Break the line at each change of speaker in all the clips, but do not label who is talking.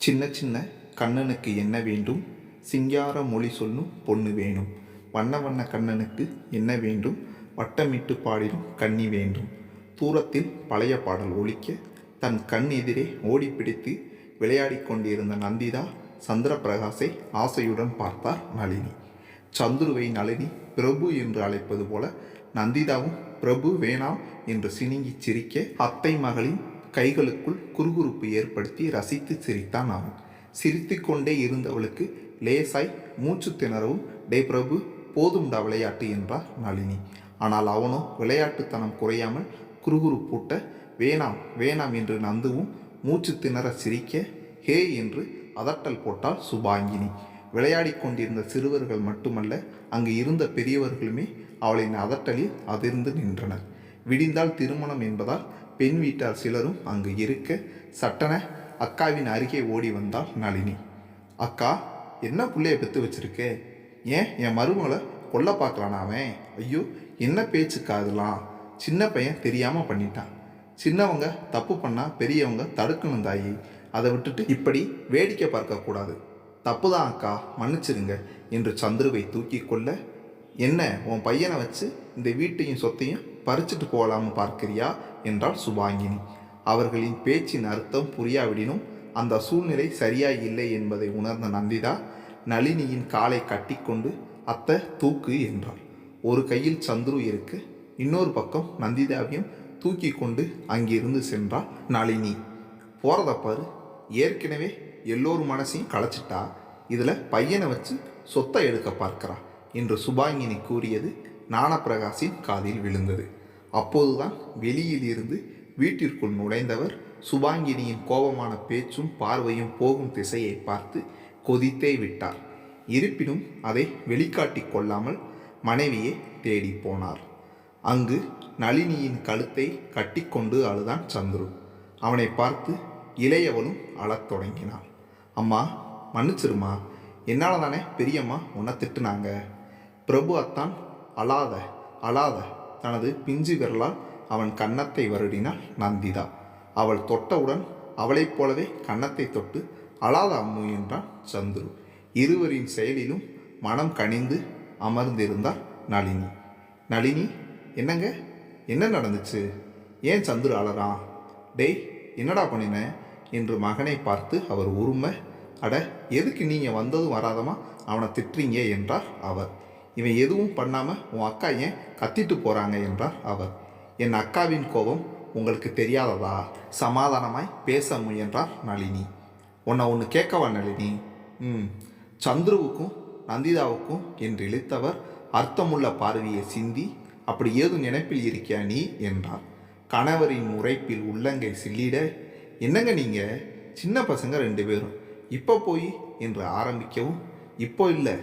சின்ன சின்ன கண்ணனுக்கு என்ன வேண்டும்? சிங்கார மொழி சொல்லும் பொண்ணு வேணும். வண்ண வண்ண கண்ணனுக்கு என்ன வேண்டும்? வட்டமிட்டு பாடிடும் கண்ணி வேண்டும். தூரத்தில் பழைய பாடல் ஒழிக்க தன் கண் எதிரே ஓடி பிடித்து கொண்டிருந்த நந்திதா சந்திரபிரகாசை ஆசையுடன் பார்த்தார் நளினி. சந்துருவை நளினி பிரபு என்று அழைப்பது போல நந்திதாவும் பிரபு வேணாம் என்று சினிங்கி சிரிக்க அத்தை மகளின் கைகளுக்குள் குறுகுறுப்பு ஏற்படுத்தி ரசித்து சிரித்தான் அவன் சிரித்துக்கொண்டே இருந்தவளுக்கு லேசாய் மூச்சு திணறவும் டே பிரபு போதும்டா விளையாட்டு என்றார் நளினி. ஆனால் அவனோ விளையாட்டுத்தனம் குறையாமல் குறுகுறுப்பூட்ட வேணாம் வேணாம் என்று நந்துவும் மூச்சு திணற சிரிக்க ஹே என்று அதட்டல் போட்டால் சுபாங்கினி. விளையாடி கொண்டிருந்த சிறுவர்கள் மட்டுமல்ல அங்கு இருந்த பெரியவர்களுமே அவளின் அதட்டலில் அதிர்ந்து நின்றனர். விடிந்தால் திருமணம் என்பதால் பெண் வீட்டார் சிலரும் அங்கு இருக்க சட்டன அக்காவின் அருகே ஓடி வந்தாள் நளினி. அக்கா என்ன பிள்ளைய பெற்று வச்சிருக்க? ஏன் என் மருமகளை கொல்ல பார்க்கலானா அவன்? ஐயோ என்ன பேச்சுக்கா அதெல்லாம் சின்ன பையன் தெரியாமல் பண்ணிட்டான். சின்னவங்க தப்பு பண்ணால் பெரியவங்க தடுக்கணும் தாயி. அதை விட்டுட்டு இப்படி வேடிக்கை பார்க்கக்கூடாது தப்பு தான் அக்கா மன்னிச்சிருங்க என்று சந்துருவை தூக்கி கொள்ள என்ன உன் பையனை வச்சு இந்த வீட்டையும் சொத்தையும் பறிச்சுட்டு போகலாம்னு பார்க்கிறியா? என்றாள் சுபாங்கினி. அவர்களின் பேச்சின் அர்த்தம் புரியாவிடினும் அந்த சூழ்நிலை சரியாக இல்லை என்பதை உணர்ந்த நந்திதா நளினியின் காலை கட்டிக்கொண்டு அத்தை தூக்கு என்றாள். ஒரு கையில் சந்துரு இருக்கு. இன்னொரு பக்கம் நந்திதாவையும் தூக்கி கொண்டு அங்கிருந்து சென்றாள் நளினி. போகிறத பாரு. ஏற்கனவே எல்லோரும் மனசையும் களைச்சிட்டா. இதில் பையனை வச்சு சொத்தை எடுக்க பார்க்கிறா என்று சுபாங்கினி கூறியது ஞானப்பிரகாசின் காதில் விழுந்தது. அப்போதுதான் வெளியில் இருந்து வீட்டிற்குள் நுழைந்தவர் சுபாங்கினியின் கோபமான பேச்சும் பார்வையும் போகும் திசையை பார்த்து கொதித்தே விட்டார். இருப்பினும் அதை வெளிக்காட்டி கொள்ளாமல் மனைவியை தேடி போனார். அங்கு நளினியின் கழுத்தை கட்டிக்கொண்டு அழுதான் சந்துரு. அவனை பார்த்து இளையவளும் அழத் தொடங்கினாள். அம்மா மன்னிச்சிருமா. என்னால் தானே பெரியம்மா உன்னை திட்டுனாங்க. பிரபு அத்தான் அழாத அழாத. தனது பிஞ்சு விரலால் அவன் கன்னத்தை வருடினாள் நந்திதா. அவள் தொட்டவுடன் அவளைப் போலவே கன்னத்தை தொட்டு அழாத அம்மு என்றான் சந்துரு. இருவரின் செயலிலும் மனம் கனிந்து அமர்ந்திருந்தார் நளினி. நளினி என்னங்க? என்ன நடந்துச்சு? ஏன் சந்துரு அழறான்? டேய் என்னடா பண்ணின? என்று மகனை பார்த்து அவர் உரும அட எதுக்கு நீங்கள் வந்ததும் வராதமா? அவனை திட்டுறீங்க என்றார் அவர். இவன் எதுவும் பண்ணாமல் உன் அக்கா ஏன் கத்திட்டு போகிறாங்க என்றார் அவர். என் அக்காவின் கோபம் உங்களுக்கு தெரியாததா? சமாதானமாய் பேச முயன்றார் நளினி. உன்னை ஒன்று கேட்கவா நளினி? ம். சந்துருவுக்கும் நந்திதாவுக்கும் என்று இழுத்தவர் அர்த்தமுள்ள பார்வையை சிந்தி அப்படி ஏதும் நினைப்பில் இருக்கியா நீ? என்றார். கணவரின் உரைப்பில் உள்ளங்கை சில்லிட என்னங்க நீங்கள் சின்ன பசங்க ரெண்டு பேரும். இப்போ போய்? என்று ஆரம்பிக்கவும் இப்போ இல்லை.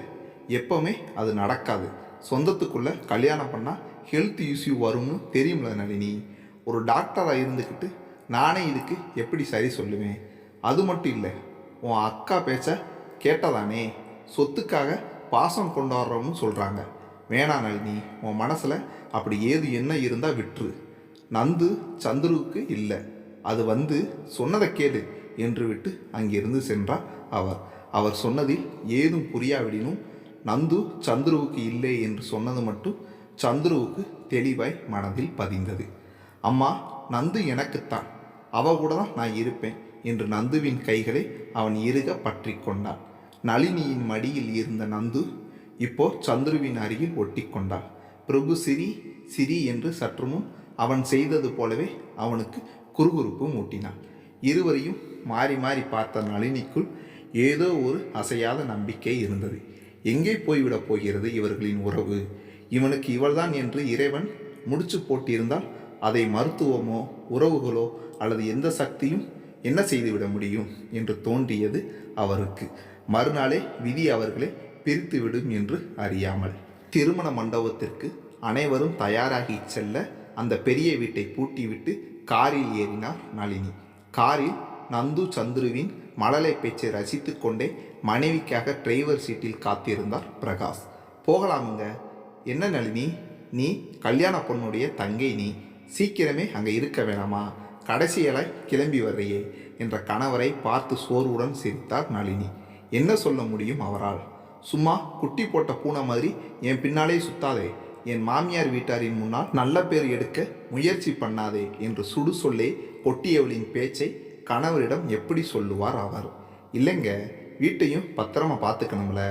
எப்போவுமே அது நடக்காது. சொந்தத்துக்குள்ளே கல்யாணம் பண்ணால் ஹெல்த் இஷ்யூ வரும்னு தெரியும்ல நளினி. ஒரு டாக்டராக இருந்துக்கிட்டு நானே இதுக்கு எப்படி சரி சொல்லுவேன்? அது மட்டும் இல்லை உன் அக்கா பேச்ச கேட்டதானே? சொத்துக்காக பாசம் கொண்டாடுறோம்னு சொல்கிறாங்க வேணா நளினி உன் மனசில் அப்படி ஏது என்ன இருந்தால் விட்டுரு. நந்து சந்துருவுக்கு இல்லை. அது வந்து சொன்னதை கேளு என்று விட்டு அங்கிருந்து சென்றார் அவர். அவர் சொன்னதில் ஏதும் புரியாவிடினும் நந்து சந்துருவுக்கு இல்லை என்று சொன்னது மட்டும் சந்துருவுக்கு தெளிவாய் மனதில் பதிந்தது. அம்மா நந்து எனக்குத்தான். அவ கூட தான் நான் இருப்பேன் என்று நந்துவின் கைகளை அவன் இறுக பற்றி கொண்டான். நளினியின் மடியில் இருந்த நந்து இப்போ சந்துருவின் அருகில் ஒட்டி கொண்டாள். பிரபு சிரி சிரி என்று சற்று முன் அவன் செய்தது போலவே அவனுக்கு குறுகுறுப்பு மூட்டினான். இருவரையும் மாறி மாறி பார்த்த நளினிக்குள் ஏதோ ஒரு அசையாத நம்பிக்கை இருந்தது. எங்கே போய்விடப் போகிறது இவர்களின் உறவு? இவனுக்கு இவள்தான் என்று இறைவன் முடிச்சு போட்டிருந்தால் அதை மருத்துவமோ உறவுகளோ அல்லது எந்த சக்தியும் என்ன செய்துவிட முடியும் என்று தோன்றியது அவருக்கு. மறுநாளே விதி அவர்களை பிரித்துவிடும் என்று அறியாமல். திருமண மண்டபத்திற்கு அனைவரும் தயாராகி செல்ல அந்த பெரிய வீட்டை பூட்டிவிட்டு காரில் ஏறினார் நளினி. காரில் நந்து சந்துருவின் மழலை பேச்சை ரசித்து கொண்டே மனைவிக்காக டிரைவர் சீட்டில் காத்திருந்தார் பிரகாஷ். போகலாமுங்க. என்ன நளினி? நீ? கல்யாண பொண்ணுடைய தங்கை நீ. சீக்கிரமே அங்கே இருக்க வேணாமா? கடைசியலாய் கிளம்பி வர்றையே என்ற கணவரை பார்த்து சோர்வுடன் சிரித்தார் நளினி. என்ன சொல்ல முடியும் அவரால்? சும்மா குட்டி போட்ட பூனை மாதிரி என் பின்னாலே சுத்தாதே. என் மாமியார் வீட்டாரின் முன்னால் நல்ல பேர் எடுக்க முயற்சி பண்ணாதே என்று சுடு சொல்லே கொட்டியவளின் பேச்சை கணவரிடம் எப்படி சொல்லுவார் அவர் இல்லைங்க வீட்டையும் பத்திரமா பார்த்துக்கணும்ல.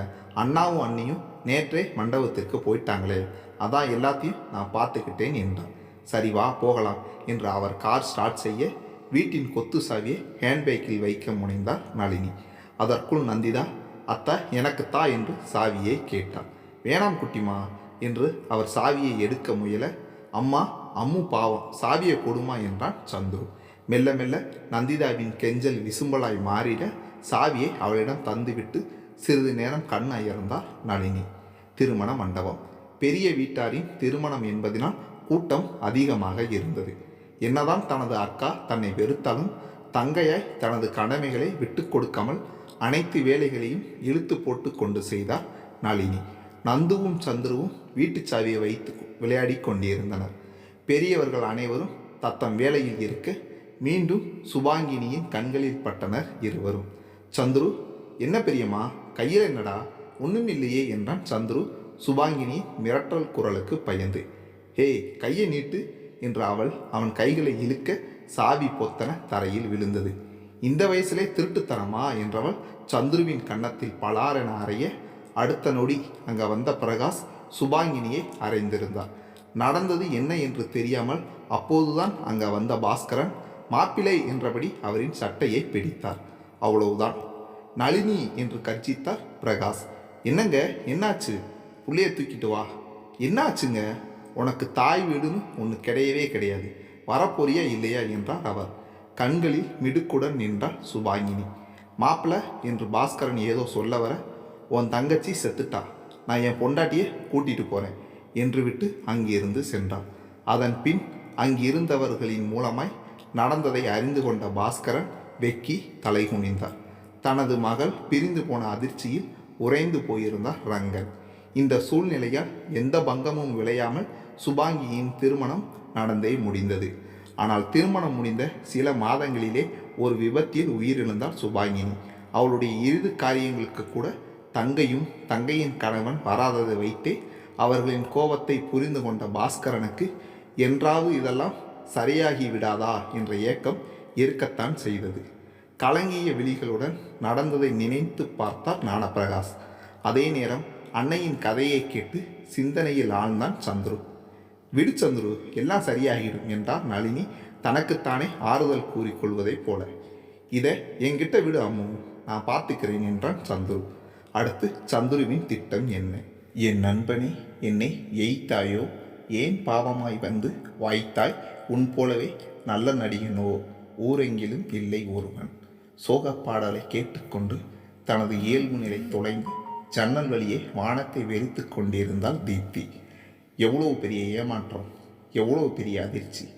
அண்ணாவும் அண்ணியும் நேற்றே மண்டபத்திற்கு போயிட்டாங்களே. அதான் எல்லாத்தையும் நான் பார்த்துக்கிட்டேன் என்றான். சரி வா போகலாம் என்று அவர் கார் ஸ்டார்ட் செய்ய வீட்டின் கொத்து சாவியை ஹேண்ட்பேக்கில் வைக்க முனைந்தார் நளினி. அதற்குள் நந்திதா அத்தா எனக்குத்தா? என்று சாவியை கேட்டார் வேணாம் குட்டிமா என்று அவர் சாவியை எடுக்க முயல அம்மா அம்மு பாவம் சாவியை கொடுமா என்றான் சந்துரு. மெல்ல மெல்ல நந்திதாவின் கெஞ்சல் விசும்பலாய் மாறிட சாவியை அவளிடம் தந்துவிட்டு சிறிது நேரம் கண் அயர்ந்தார் நளினி. திருமண மண்டபம். பெரிய வீட்டாரின் திருமணம் என்பதனால் கூட்டம் அதிகமாக இருந்தது. என்னதான் தனது அக்கா தன்னை வெறுத்தாலும் தங்கையாய் தனது கடமைகளை விட்டு கொடுக்காமல் அனைத்து வேலைகளையும் இழுத்து போட்டு கொண்டு செய்தார் நளினி. நந்துவும் சந்துருவும் வீட்டுச் சாவியை வைத்து விளையாடி கொண்டிருந்தனர். பெரியவர்கள் அனைவரும் தத்தம் வேலையில் இருக்க மீண்டும் சுபாங்கினியின் கண்களில் பட்டனர் இருவரும். சந்துரு என்ன பெரியம்மா கையில் என்னடா? ஒன்றும் இல்லையே என்றான் சந்துரு சுபாங்கினியின் மிரட்டல் குரலுக்கு பயந்து. ஹே கையை நீட்டு என்று அவள் அவன் கைகளை இழுக்க சாவி பொத்தன தரையில் விழுந்தது. இந்த வயசிலே திருட்டுத்தனமா? என்றவள் சந்துருவின் கன்னத்தில் பலாரென அறைய அடுத்த நொடி அங்கே வந்த பிரகாஷ் சுபாங்கினியை அறைந்திருந்தார். நடந்தது என்ன என்று தெரியாமல் அப்போதுதான் அங்கே வந்த பாஸ்கரன் மாப்பிள்ளை என்றபடி அவரின் சட்டையை பிடித்தார். அவ்வளவுதான். நளினி என்று கர்ஜித்தார் பிரகாஷ். என்னங்க? என்னாச்சு? புள்ளைய தூக்கிட்டு வா. என்னாச்சுங்க? உனக்கு தாய் வீடுன்னு ஒன்று கிடையவே கிடையாது. வரப்போறியா இல்லையா என்றார் அவர். கண்களில் மிடுக்குடன் நின்றார் சுபாங்கினி மாப்பிள என்று பாஸ்கரன் ஏதோ சொல்ல வர உன் தங்கச்சி செத்துட்டா. நான் என் பொண்டாட்டியை கூட்டிட்டு போகிறேன் என்று விட்டு அங்கிருந்து சென்றார். அதன் பின் அங்கிருந்தவர்களின் மூலமாய் நடந்ததை அறிந்து கொண்ட பாஸ்கரன் வெக்கி தலை குனிந்தார். தனது மகள் பிரிந்து போன அதிர்ச்சியில் உறைந்து போயிருந்தார் ரங்கன். இந்த சூழ்நிலையால் எந்த பங்கமும் விளையாமல் சுபாங்கியின் திருமணம் நடந்தே முடிந்தது. ஆனால் திருமணம் முடிந்த சில மாதங்களிலே ஒரு விபத்தில் உயிரிழந்தார் சுபாங்கினி. அவளுடைய இறுதி காரியங்களுக்கு கூட தங்கையும் தங்கையின் கணவன் வராததை வைத்தே அவர்களின் கோபத்தை புரிந்து கொண்ட பாஸ்கரனுக்கு என்றாவது இதெல்லாம் சரியாகி விடாதா என்ற ஏக்கம் இருக்கத்தான் செய்தது. கலங்கிய விழிகளுடன் நடந்ததை நினைத்து பார்த்தார் ஞானப்பிரகாஷ். அதே நேரம் அன்னையின் கதையை கேட்டு சிந்தனையில் ஆழ்ந்தான் சந்துரு. விடு சந்துரு எல்லாம் சரியாகிடும் என்றார் நளினி தனக்குத்தானே ஆறுதல் கூறிக்கொள்வதைப் போல. இதை என்கிட்ட விடு அம்மு நான் பார்த்துக்கிறேன் என்றான் சந்துரு. அடுத்து சந்துருவின் திட்டம் என்ன? என் நண்பனே என்னை எய்த்தாயோ? ஏன் பாவமாய் வந்து வாய்த்தாய்? உன் போலவே நல்ல நடிகனோ? ஊரெங்கிலும் இல்லை ஒருவன். சோகப் பாடலை கேட்டுக்கொண்டு தனது இயல்பு நிலை தொலைந்து ஜன்னல் வழியே வானத்தை வெறித்து கொண்டிருந்தாள் தீப்தி. எவ்வளவு பெரிய ஏமாற்றம் எவ்வளவு பெரிய அதிர்ச்சி.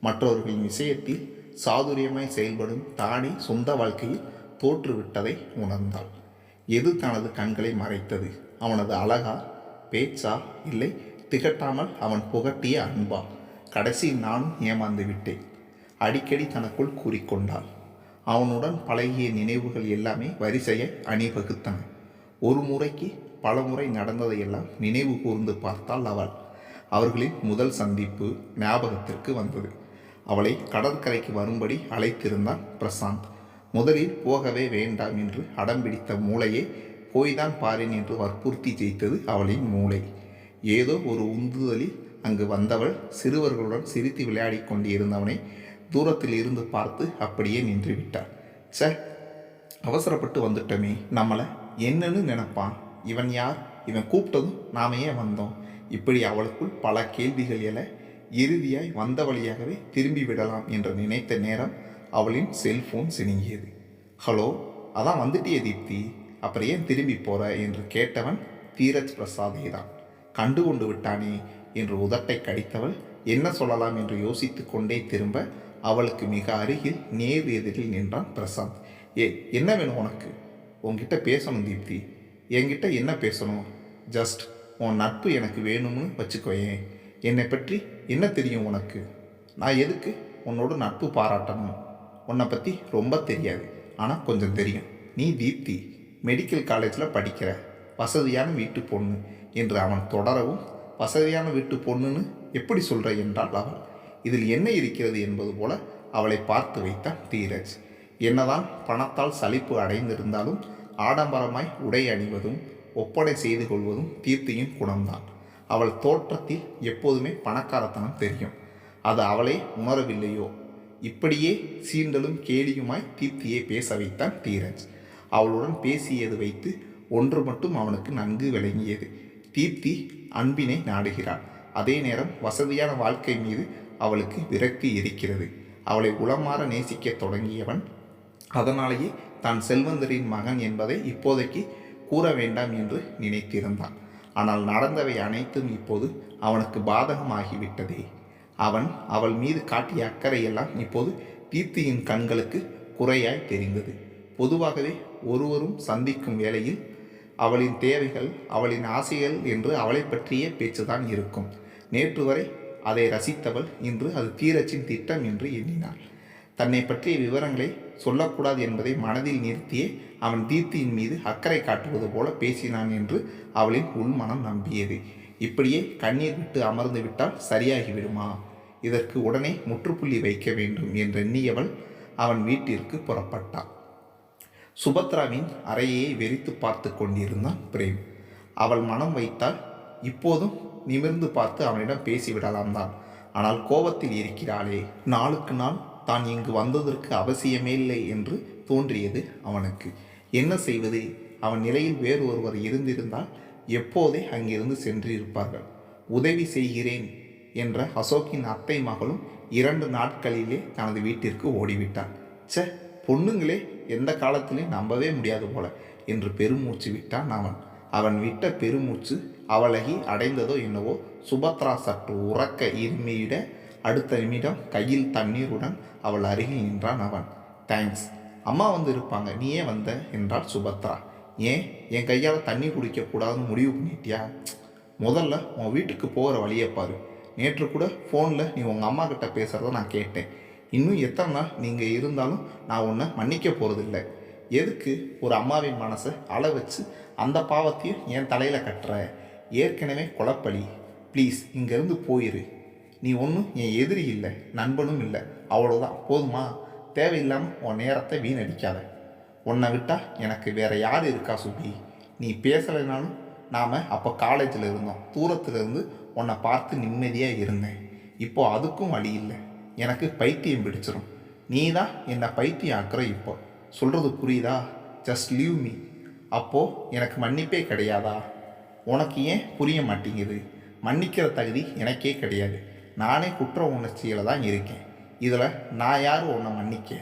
மற்றவர்களின் விஷயத்தில் சாதுரியமாய் செயல்படும் தானே சொந்த வாழ்க்கையில் தோற்றுவிட்டதை உணர்ந்தாள். எது தனது கண்களை மறைத்தது? அவனது அழகா பேச்சா? இல்லை திகட்டாமல் அவன் புகட்டிய அன்பா? கடைசி நானும் ஏமாந்து விட்டேன். அடிக்கடி தனக்குள் கூறிக்கொண்டாள். அவனுடன் பழகிய நினைவுகள் எல்லாமே வரிசையை அணிவகுத்தன. ஒரு முறைக்கு பல முறை நடந்ததையெல்லாம் நினைவு கூர்ந்து பார்த்தாள் அவள். அவர்களின் முதல் சந்திப்பு ஞாபகத்திற்கு வந்தது. அவளை கடற்கரைக்கு வரும்படி அழைத்திருந்தான் பிரசாந்த். முதலில் போகவே வேண்டாம் என்று அடம்பிடித்த மூளையே போய்தான் பாரேன் என்று வற்புறுத்தி ஜெயித்தது அவளின் மூளை. ஏதோ ஒரு உந்துதலில் அங்கு வந்தவள் சிறுவர்களுடன் சிரித்து விளையாடி கொண்டிருந்தவனை தூரத்தில் இருந்து பார்த்து அப்படியே நின்று விட்டாள் சே அவசரப்பட்டு வந்துட்டோமே. நம்மளை என்னன்னு நினைப்பான். இவன் யார்? இவன் கூப்பிட்டதும் நாம ஏன் வந்தோம். இப்படி அவளுக்குள் பல கேள்விகள் எழ இறுதியாய் வந்த வழியாகவே திரும்பி விடலாம் என்று நினைத்த நேரம் அவளின் செல்போன் சினுங்கியது. ஹலோ அதான் வந்துட்டியே தீப்தி. அப்புறம் ஏன் திரும்பி போகிற என்று கேட்டவன் தீரஜ் பிரசாதே தான் கண்டு கொண்டு விட்டானே. என்று உதட்டை கடித்தவள் என்ன சொல்லலாம் என்று யோசித்து கொண்டே திரும்ப அவளுக்கு மிக அருகில் நேர் எதிரில் நின்றான் பிரசாந்த். ஏ என்ன வேணும் உனக்கு? உன்கிட்ட பேசணும் தீப்தி. என்கிட்ட என்ன பேசணும்? ஜஸ்ட் உன் நட்பு எனக்கு வேணும்னு வச்சுக்கோயேன். என்னை பற்றி என்ன தெரியும் உனக்கு? நான் எதுக்கு உன்னோட நட்பு பாராட்டணும்? உன்னை பற்றி ரொம்ப தெரியாது. ஆனால் கொஞ்சம் தெரியும். நீ தீப்தி மெடிக்கல் காலேஜில் படிக்கிற வசதியான வீட்டு பொண்ணு என்று அவன் தொடரவும் வசதியான வீட்டு பொண்ணுன்னு எப்படி சொல்கிற என்றால் அவள் இதில் என்ன இருக்கிறது என்பது போல அவளை பார்த்து வைத்தான் தீரஜ். என்னதான் பணத்தால் சலிப்பு அடைந்திருந்தாலும் ஆடம்பரமாய் உடை அணிவதும் ஒப்படை செய்து கொள்வதும் தீர்த்தியின் குணம்தான். அவள் தோற்றத்தில் எப்போதுமே பணக்காரத்தனம் தெரியும். அது அவளே உணரவில்லையோ? இப்படியே சீண்டலும் கேலியுமாய் தீப்தியை பேச வைத்தான் தீரஜ். அவளுடன் பேசியது வைத்து ஒன்று மட்டும் அவனுக்கு நன்கு விளங்கியது. தீப்தி அன்பினை நாடுகிறாள். அதே நேரம் வசதியான வாழ்க்கை மீது அவளுக்கு விரக்தி இருக்கிறது. அவளை உளமாற நேசிக்கத் தொடங்கியவன். அதனாலேயே தான் செல்வந்தரின் மகன் என்பதை இப்போதைக்கு கூற வேண்டாம் என்று நினைத்திருந்தான். ஆனால் நடந்தவை அனைத்தும் இப்போது அவனுக்கு பாதகமாகிவிட்டதே. அவன் அவள் மீது காட்டிய அக்கறையெல்லாம் இப்போது தீப்தியின் கண்களுக்கு குறையாய் தெரிந்தது. பொதுவாகவே ஒருவரும் சந்திக்கும் வேளையில் அவளின் தேவைகள் அவளின் ஆசைகள் என்று அவளை பற்றிய பேச்சுதான் இருக்கும். நேற்று வரை அதை ரசித்தவள் இன்று அது தீரச்சின் திட்டம் என்று எண்ணினாள். தன்னை பற்றிய விவரங்களை சொல்லக்கூடாது என்பதை மனதில் நிறுத்தியே அவன் தீர்த்தியின் மீது அக்கறை காட்டுவது போல பேசினான் என்று அவளின் உள்மனம் நம்பியது. இப்படியே கண்ணீர் விட்டு அமர்ந்து விட்டால் சரியாகிவிடுமா? இதற்கு உடனே முற்றுப்புள்ளி வைக்க வேண்டும் என்றெண்ணியவள் அவன் வீட்டிற்கு புறப்பட்டாள். சுபத்ராவின் அறையை வெறித்து பார்த்து கொண்டிருந்தான் பிரேம். அவள் மனம் வைத்தால் இப்போதும் நிமிர்ந்து பார்த்து அவனிடம் பேசிவிடலாம் தான். ஆனால் கோபத்தில் இருக்கிறாளே நாளுக்கு நாள் தான் இங்கு வந்ததற்கு அவசியமே இல்லை என்று தோன்றியது அவனுக்கு. என்ன செய்வது? அவன் நிலையில் வேறு ஒருவர் இருந்திருந்தால் எப்போதே அங்கிருந்து சென்றிருப்பார்கள். உதவி செய்கிறேன் என்ற அசோக்கின் அத்தை மகளும் இரண்டு நாட்களிலே தனது வீட்டிற்கு ஓடிவிட்டான் ச பொண்ணுங்களே எந்த காலத்திலையும் நம்பவே முடியாது போல. என்று பெருமூச்சு விட்டான் அவன். அவன் விட்ட பெருமூச்சு அவளகி அடைந்ததோ என்னவோ சுபத்ரா சற்று உறக்க இருமையிட அடுத்த நிமிடம் கையில் தண்ணீருடன் அவள் அருகில் நின்றான் அவன். தேங்க்ஸ் அம்மா வந்து இருப்பாங்க. நீ ஏன் வந்த என்றாள் சுபத்ரா. ஏன்? என் கையால் தண்ணி குடிக்கக்கூடாதுன்னு முடிவு பண்ணிட்டியா? முதல்ல உன் வீட்டுக்கு போகிற வழியை பாரு. நேற்று கூட ஃபோனில் நீ உங்கள் அம்மா கிட்ட பேசுகிறத நான் கேட்டேன். இன்னும் எத்தனை நாள் நீங்கள் இருந்தாலும் நான் உன்னை மன்னிக்க போகிறதில்ல எதுக்கு ஒரு அம்மாவின் மனசை அள வச்சு அந்த பாவத்தையும் என் தலையில் கட்டுற? ஏற்கனவே குழப்பலி. ப்ளீஸ் இங்கேருந்து போயிரு. நீ ஒன்றும் என் எதிரி இல்லை நண்பனும் இல்லை. அவ்வளோதான் போதுமா? தேவையில்லாமல் உன் நேரத்தை வீணடிக்காத. உன்னை விட்டால் எனக்கு வேற யார் இருக்கா சுபி? நீ பேசலைனாலும் நாம் அப்போ காலேஜில் இருந்தோம். தூரத்தில் இருந்து உன்னை பார்த்து நிம்மதியாக இருந்தேன். இப்போது அதுக்கும் வழி இல்லை. எனக்கு பைத்தியம் பிடிச்சிரும். நீ தான் என்னை பைத்தியம் ஆக்குற இப்போ. சொல்கிறது புரியுதா? ஜஸ்ட் லீவ் மீ அப்போது எனக்கு மன்னிப்பே கிடையாதா? உனக்கு ஏன் புரிய மாட்டேங்குது? மன்னிக்கிற தகுதி எனக்கே கிடையாது. நானே குற்ற உணர்ச்சியில் தான் இருக்கேன். இதில் நான் யாரும் உன்னை மன்னிக்க?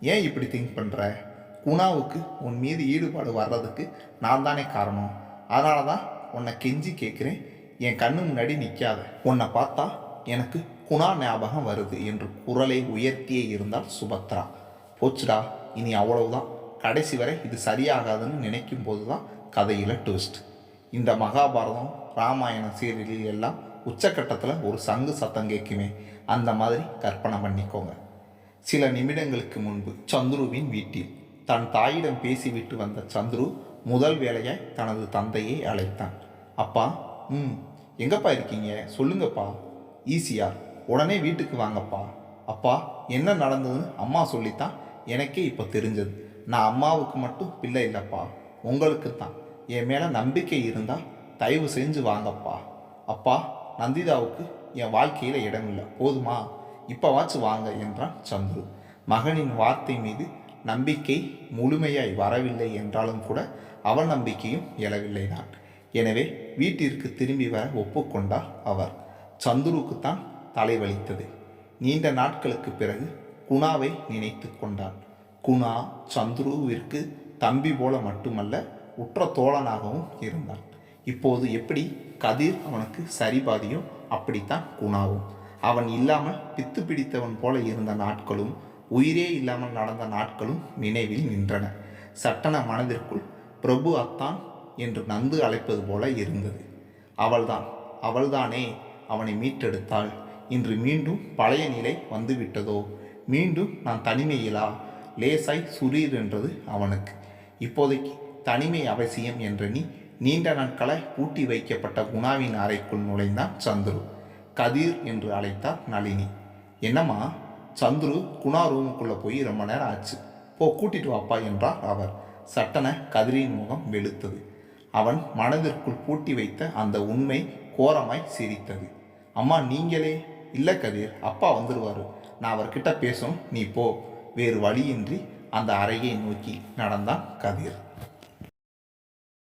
ஏன் இப்படி திங்க் பண்ணுற குணாவுக்கு உன் மீது ஈடுபாடு வர்றதுக்கு நான் தானே காரணம். அதனால தான் உன்னை கெஞ்சி கேட்குறேன் என் கண்ணு முன்னாடி நிற்காத உன்னை பார்த்தா எனக்கு குணா ஞாபகம் வருது என்று குரலை உயர்த்தியே இருந்தால் சுபத்ரா. போச்சுடா இனி அவ்வளவுதான். கடைசி வரை இது சரியாகாதுன்னு நினைக்கும் போது தான் கதையில் ட்விஸ்ட் இந்த மகாபாரதம் ராமாயணம் சீரியலில் எல்லாம் உச்சக்கட்டத்தில் ஒரு சங்கு சத்தம் கேட்குமே. அந்த மாதிரி கற்பனை பண்ணிக்கோங்க. சில நிமிடங்களுக்கு முன்பு சந்துருவின் வீட்டில் தன் தாயிடம் பேசிவிட்டு வந்த சந்துரு முதல் வேலையாய் தனது தந்தையை அழைத்தான். அப்பா ம் எங்கப்பா இருக்கீங்க? சொல்லுங்கப்பா. ஈஸியாக உடனே வீட்டுக்கு வாங்கப்பா. அப்பா என்ன நடந்ததுன்னு அம்மா சொல்லித்தான் எனக்கே இப்போ தெரிஞ்சது. நான் அம்மாவுக்கு மட்டும் பிள்ளை இல்லைப்பா. உங்களுக்கு தான். என் மேலே நம்பிக்கை இருந்தால் தயவு செஞ்சு வாங்கப்பா. அப்பா நந்திதாவுக்கு என் வாழ்க்கையில் இடமில்லை. போதுமா? இப்போவாச்சும் வாங்க என்றான் சந்துரு. மகனின் வார்த்தை மீது நம்பிக்கை முழுமையாய் வரவில்லை என்றாலும் கூட அவள் நம்பிக்கையும் எழவில்லைதான். எனவே வீட்டிற்கு திரும்பி வர ஒப்புக்கொண்டார் அவர். சந்துருக்குத்தான் தலைவலித்தது. நீண்ட நாட்களுக்கு பிறகு குணாவை நினைத்து கொண்டான். குணா சந்துருவிற்கு தம்பி போல மட்டுமல்ல உற்ற தோழனாகவும் இருந்தான். இப்போது எப்படி கதிர் அவனுக்கு சரிபாதியும் அப்படித்தான் குணாவும். அவன் இல்லாமல் பித்து பிடித்தவன் போல இருந்த நாட்களும் உயிரே இல்லாமல் நடந்த நாட்களும் நினைவில் நின்றன. சட்டன மனதிற்குள் பிரபு அத்தான் என்று நந்து அழைப்பது போல இருந்தது. அவள்தான் அவள்தானே அவனை மீட்டெடுத்தாள். இன்று மீண்டும் பழைய நிலை வந்துவிட்டதோ? மீண்டும் நான் தனிமையிலா? லேசாய் சுரீர் என்றது அவனுக்கு. இப்போதைக்கு தனிமை அவசியம் என்ற நீ நீண்ட நாட்களாய் பூட்டி வைக்கப்பட்ட குணாவின் அறைக்குள் நுழைந்தான் சந்துரு. கதிர் என்று அழைத்தார் நளினி. என்னம்மா? சந்துரு குணா ரூமுக்குள்ளே போய் ரொம்ப நேரம் ஆச்சு. போ கூட்டிட்டு வாப்பா என்றார் அவர். சட்டன கதிரின் முகம் வெளுத்தது. அவன் மனதிற்குள் பூட்டி வைத்த அந்த உண்மை கோரமாய் சிரித்தது. அம்மா நீங்களே? இல்லை கதிர் அப்பா வந்துடுவார் நான் அவர்கிட்ட பேசும் நீ போ. வேறு வழியின்றி அந்த அறையை நோக்கி நடந்தான் கதிர்.